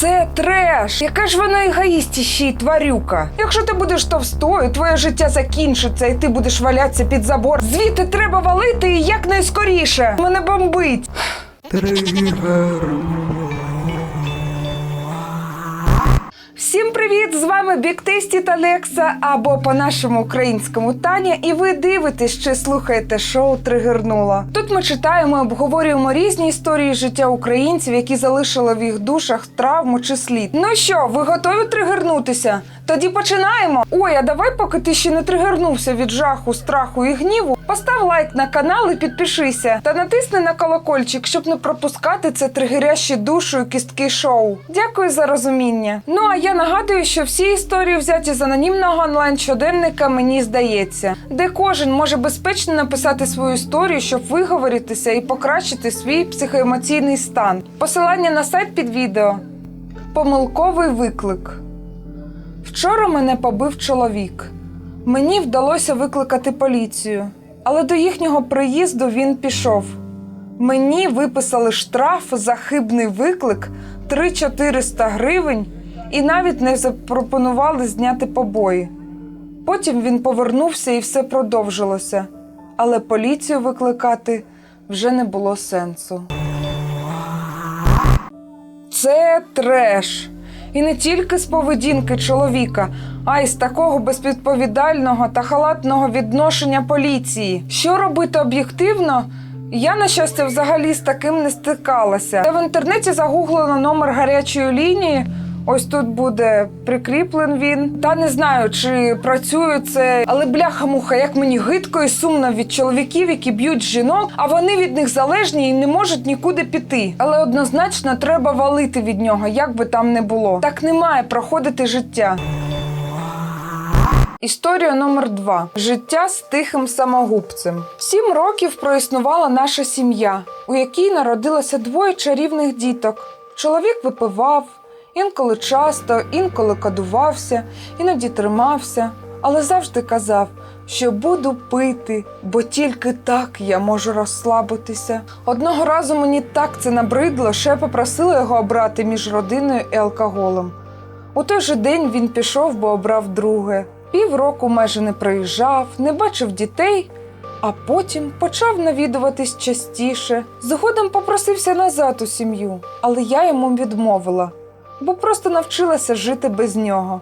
Це треш! Яка ж вона егоїстіща і тварюка. Якщо ти будеш товстою, твоє життя закінчиться, і ти будеш валятися під забор. Звідти треба валити якнайскоріше. Мене бомбить. Всім привіт! З вами Бік Тесті та Лекса або по-нашому українському Таня, і ви дивитесь чи слухаєте шоу Тригернула. Тут ми читаємо обговорюємо різні історії життя українців, які залишили в їх душах травму чи слід. Ну що, ви готові тригернутися? Тоді починаємо. Ой, а давай, поки ти ще не тригернувся від жаху, страху і гніву, постав лайк на канал і підпишися. Та натисни на колокольчик, щоб не пропускати це тригеряще душу і кістки шоу. Дякую за розуміння. Ну а я нагадую, що всі історії взяті з анонімного онлайн щоденника мені здається, де кожен може безпечно написати свою історію, щоб виговоритися і покращити свій психоемоційний стан. Посилання на сайт під відео. Помилковий виклик. Вчора мене побив чоловік. Мені вдалося викликати поліцію, але до їхнього приїзду він пішов. Мені виписали штраф за хибний виклик 3-400 гривень і навіть не запропонували зняти побої. Потім він повернувся і все продовжилося, але поліцію викликати вже не було сенсу. Це треш. І не тільки з поведінки чоловіка, а й з такого безвідповідального та халатного відношення поліції. Що робити об'єктивно? Я, на щастя, взагалі з таким не стикалася. Та в інтернеті загуглила номер гарячої лінії. Ось тут буде прикріплен він. Та не знаю, чи працює це, але бляха-муха, як мені гидко і сумно від чоловіків, які б'ють жінок, а вони від них залежні і не можуть нікуди піти. Але однозначно треба валити від нього, як би там не було. Так не має проходити життя. Історія номер два: життя з тихим самогубцем. Сім років проіснувала наша сім'я, у якій народилося двоє чарівних діток. Чоловік випивав, інколи часто, інколи кадувався, іноді тримався, але завжди казав, що буду пити, бо тільки так я можу розслабитися. Одного разу мені так це набридло, що я попросила його обрати між родиною і алкоголем. У той же день він пішов, бо обрав друге. Півроку майже не приїжджав, не бачив дітей, а потім почав навідуватись частіше. Згодом попросився назад у сім'ю, але я йому відмовила, бо просто навчилася жити без нього.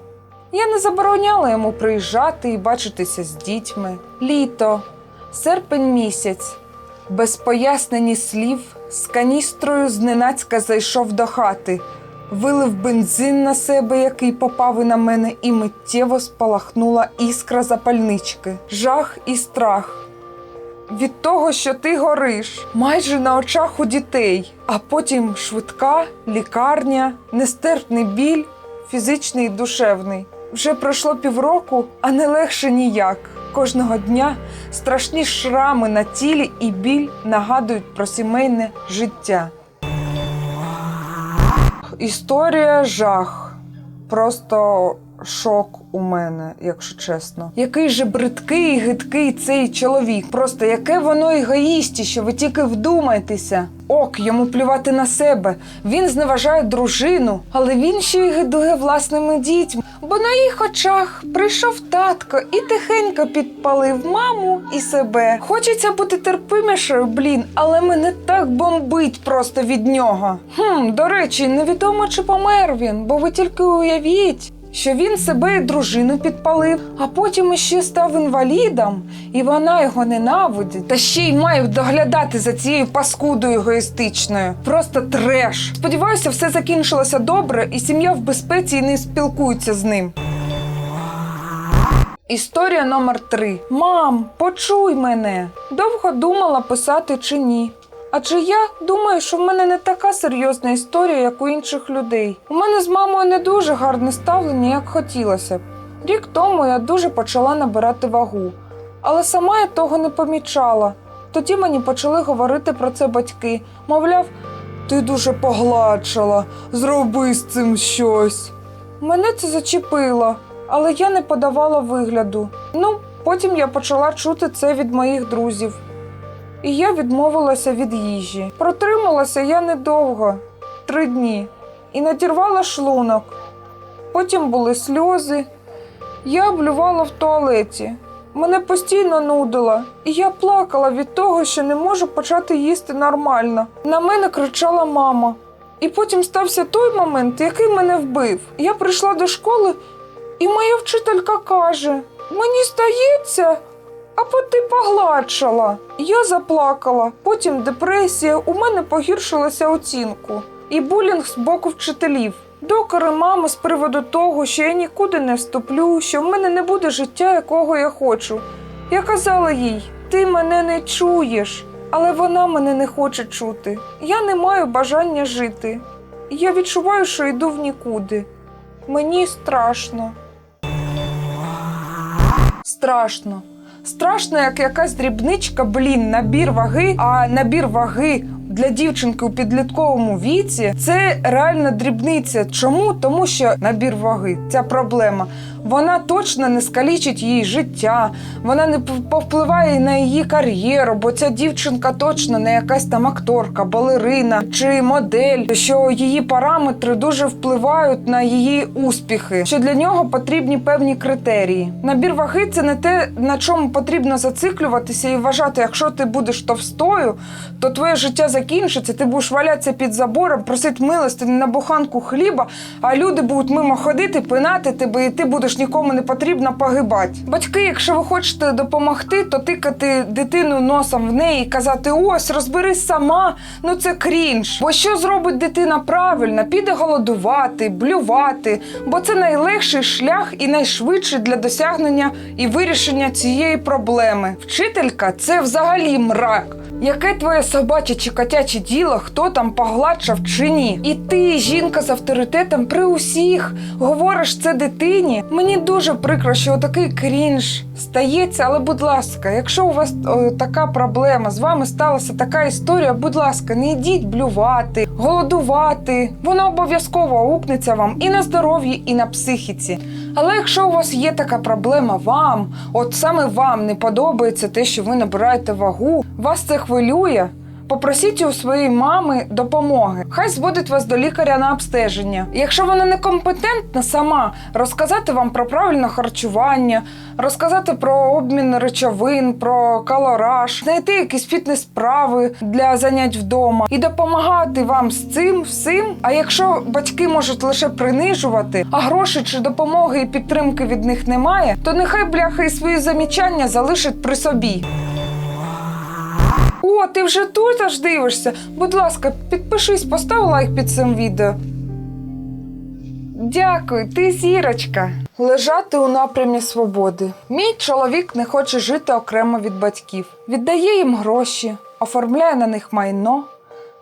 Я не забороняла йому приїжджати і бачитися з дітьми. Літо, серпень місяць, без пояснені слів, з каністрою зненацька зайшов до хати вилив бензин на себе, який попав і на мене, і миттєво спалахнула іскра запальнички, жах і страх. Від того, що ти гориш, майже на очах у дітей, а потім швидка, лікарня, нестерпний біль, фізичний і душевний. Вже пройшло півроку, а не легше ніяк. Кожного дня страшні шрами на тілі і біль нагадують про сімейне життя. Історія жах. Просто шок у мене, якщо чесно. Який же бридкий гидкий цей чоловік. Просто яке воно егоїстіще, ви тільки вдумайтеся. Ок, йому плювати на себе. Він зневажає дружину, але він ще й гидує власними дітьми. Бо на їх очах прийшов татко і тихенько підпалив маму і себе. Хочеться бути терпимішою, блін, але мене так бомбить просто від нього. Хм, до речі, невідомо чи помер він, бо ви тільки уявіть. Що він себе і дружину підпалив, а потім іще став інвалідом, і вона його ненавидить, та ще й має доглядати за цією паскудою егоїстичною. Просто треш. Сподіваюся, все закінчилося добре, і сім'я в безпеці і не спілкується з ним. Історія номер три. Мам, почуй мене. Довго думала писати чи ні. Адже я думаю, що в мене не така серйозна історія, як у інших людей. У мене з мамою не дуже гарне ставлення, як хотілося б. Рік тому я дуже почала набирати вагу, але сама я того не помічала. Тоді мені почали говорити про це батьки. Мовляв, ти дуже погладшала, зроби з цим щось. Мене це зачепило, але я не подавала вигляду. Ну, потім я почала чути це від моїх друзів. І я відмовилася від їжі. Протрималася я недовго три дні. і надірвала шлунок. Потім були сльози. Я блювала в туалеті. Мене постійно нудило, і я плакала від того, що не можу почати їсти нормально. На мене кричала мама. І потім стався той момент, який мене вбив. Я прийшла до школи, і моя вчителька каже: Мені здається, або ти погладшала. Я заплакала. Потім депресія, у мене погіршилася оцінку. І булінг з боку вчителів. Докори мами з приводу того, що я нікуди не вступлю, що в мене не буде життя, якого я хочу. Я казала їй: ти мене не чуєш, але вона мене не хоче чути. Я не маю бажання жити. Я відчуваю, що йду в нікуди. Мені страшно. Страшно. Страшно, як якась дрібничка, блін, набір ваги, а набір ваги для дівчинки у підлітковому віці це реально дрібниця. Чому? Тому що набір ваги, ця проблема, вона точно не скалічить її життя, вона не повпливає на її кар'єру, бо ця дівчинка точно не якась там акторка, балерина чи модель, що її параметри дуже впливають на її успіхи, що для нього потрібні певні критерії. Набір ваги це не те, на чому потрібно зациклюватися і вважати, якщо ти будеш товстою, то твоє життя закінчиться, ти будеш валятися під забором, просити милостині на буханку хліба, а люди будуть мимо ходити, пинати тебе, і ти будеш нікому не потрібно погибати. Батьки, якщо ви хочете допомогти, то тикати дитину носом в неї і казати: ось, розберись сама, ну це крінж. Бо що зробить дитина правильно? Піде голодувати, блювати, бо це найлегший шлях і найшвидший для досягнення і вирішення цієї проблеми. Вчителька це взагалі мрак. Яке твоє собаче чи котяче діло, хто там погладшав чи ні? І ти, жінка з авторитетом при усіх, говориш це дитині. Мені дуже прикро, що отакий крінж стається, але будь ласка, якщо у вас о, така проблема, з вами сталася така історія, будь ласка, не йдіть блювати, голодувати. Воно обов'язково аукнеться вам і на здоров'ї, і на психіці. Але якщо у вас є така проблема, вам, от саме вам не подобається те, що ви набираєте вагу, вас це хвилює. Попросіть у своєї мами допомоги. Хай зводить вас до лікаря на обстеження. Якщо вона не компетентна сама, розказати вам про правильне харчування, розказати про обмін речовин, про калораж, знайти якісь фітнес-справи для занять вдома і допомагати вам з цим всім. А якщо батьки можуть лише принижувати, а грошей чи допомоги і підтримки від них немає, то нехай бляха і свої замічання залишить при собі. О, ти вже тут аж дивишся. Будь ласка, підпишись, постав лайк під цим відео. Дякую, ти зірочка. Лежати у напрямі свободи. Мій чоловік не хоче жити окремо від батьків. Віддає їм гроші, оформляє на них майно,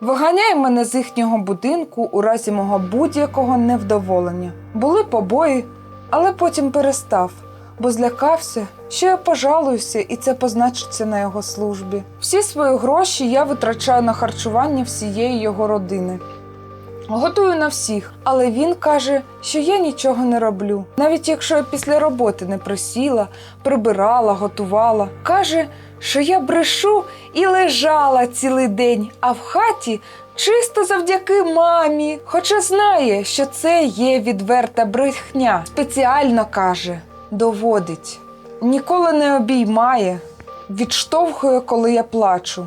виганяє мене з їхнього будинку у разі мого будь-якого невдоволення. Були побої, але потім перестав, бо злякався, що я пожалуюся, і це позначиться на його службі. Всі свої гроші я витрачаю на харчування всієї його родини. Готую на всіх, але він каже, що я нічого не роблю. Навіть якщо я після роботи не присіла, прибирала, готувала. Каже, що я брешу і лежала цілий день, а в хаті чисто завдяки мамі. Хоча знає, що це є відверта брехня. Спеціально каже, доводить. Ніколи не обіймає, відштовхує, коли я плачу.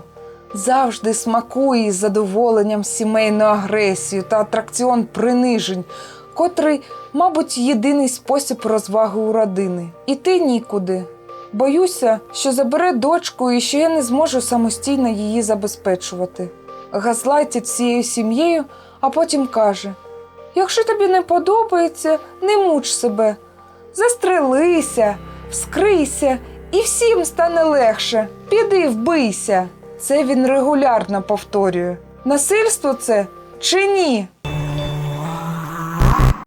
Завжди смакує із задоволенням сімейну агресію та атракціон принижень, котрий, мабуть, єдиний спосіб розваги у родини. Іти нікуди. Боюся, що забере дочку і що я не зможу самостійно її забезпечувати. Газлайтить всією сім'єю, а потім каже: якщо тобі не подобається, не муч себе, застрелися, вскрийся, і всім стане легше. Піди вбийся. Це він регулярно повторює. Насильство це чи ні?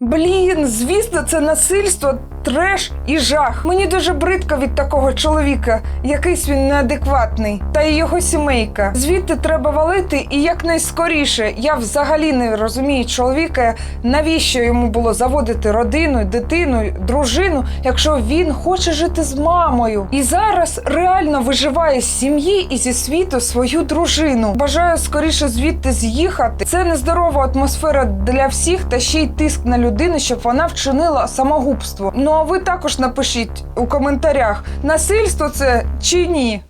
Блін, звісно, це насильство. Треш і жах. Мені дуже бридко від такого чоловіка, якийсь він неадекватний, та й його сімейка. Звідти треба валити і якнайскоріше. Я взагалі не розумію чоловіка, навіщо йому було заводити родину, дитину, дружину, якщо він хоче жити з мамою. І зараз реально виживає з сім'ї і зі світу свою дружину. Бажаю скоріше звідти з'їхати. Це нездорова атмосфера для всіх та ще й тиск на людину, щоб вона вчинила самогубство. Ну а ви також напишіть у коментарях, насильство це чи ні.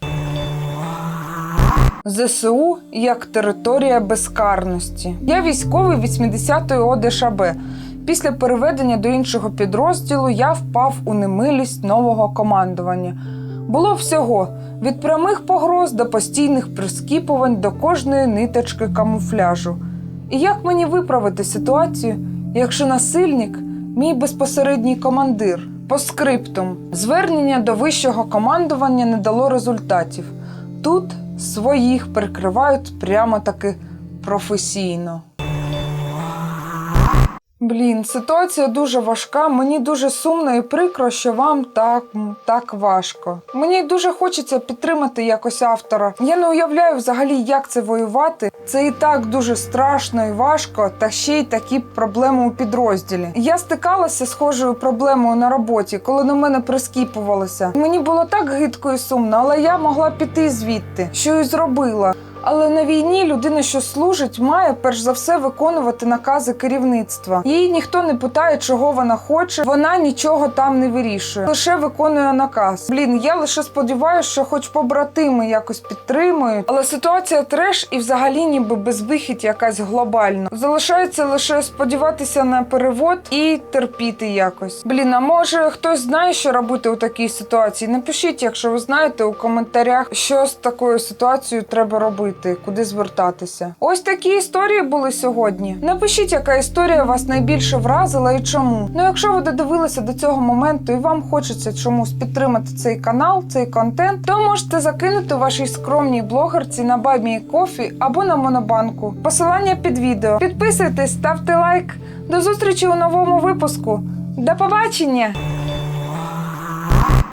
ЗСУ як територія безкарності. Я військовий 80-ї ОДШБ. Після переведення до іншого підрозділу я впав у немилість нового командування. Було всього від прямих погроз до постійних прискіпувань до кожної ниточки камуфляжу. І як мені виправити ситуацію, якщо насильник мій безпосередній командир? По скриптум звернення до вищого командування не дало результатів. Тут своїх прикривають прямо таки професійно. Блін, ситуація дуже важка. Мені дуже сумно і прикро, що вам так, так важко. Мені дуже хочеться підтримати якось автора. Я не уявляю взагалі, як це воювати. Це і так дуже страшно і важко, та ще й такі проблеми у підрозділі. Я стикалася з схожою проблемою на роботі, коли на мене прискіпувалися. Мені було так гидко і сумно, але я могла піти звідти, що і зробила. Але на війні людина, що служить, має перш за все виконувати накази керівництва. Її ніхто не питає, чого вона хоче. Вона нічого там не вирішує, лише виконує наказ. Блін, я лише сподіваюся, що хоч побратими якось підтримують. Але ситуація треш і взагалі ніби безвихідь якась глобальна. Залишається лише сподіватися на перевод і терпіти якось. Блін, а може хтось знає, що робити у такій ситуації? Напишіть, якщо ви знаєте у коментарях, що з такою ситуацією треба робити, куди звертатися. Ось такі історії були сьогодні. Напишіть, яка історія вас найбільше вразила і чому. Ну, якщо ви додивилися до цього моменту і вам хочеться чомусь підтримати цей канал, цей контент, то можете закинути вашій скромній блогерці на бабі кофі або на монобанку. Посилання під відео. Підписуйтесь, ставте лайк. До зустрічі у новому випуску. До побачення!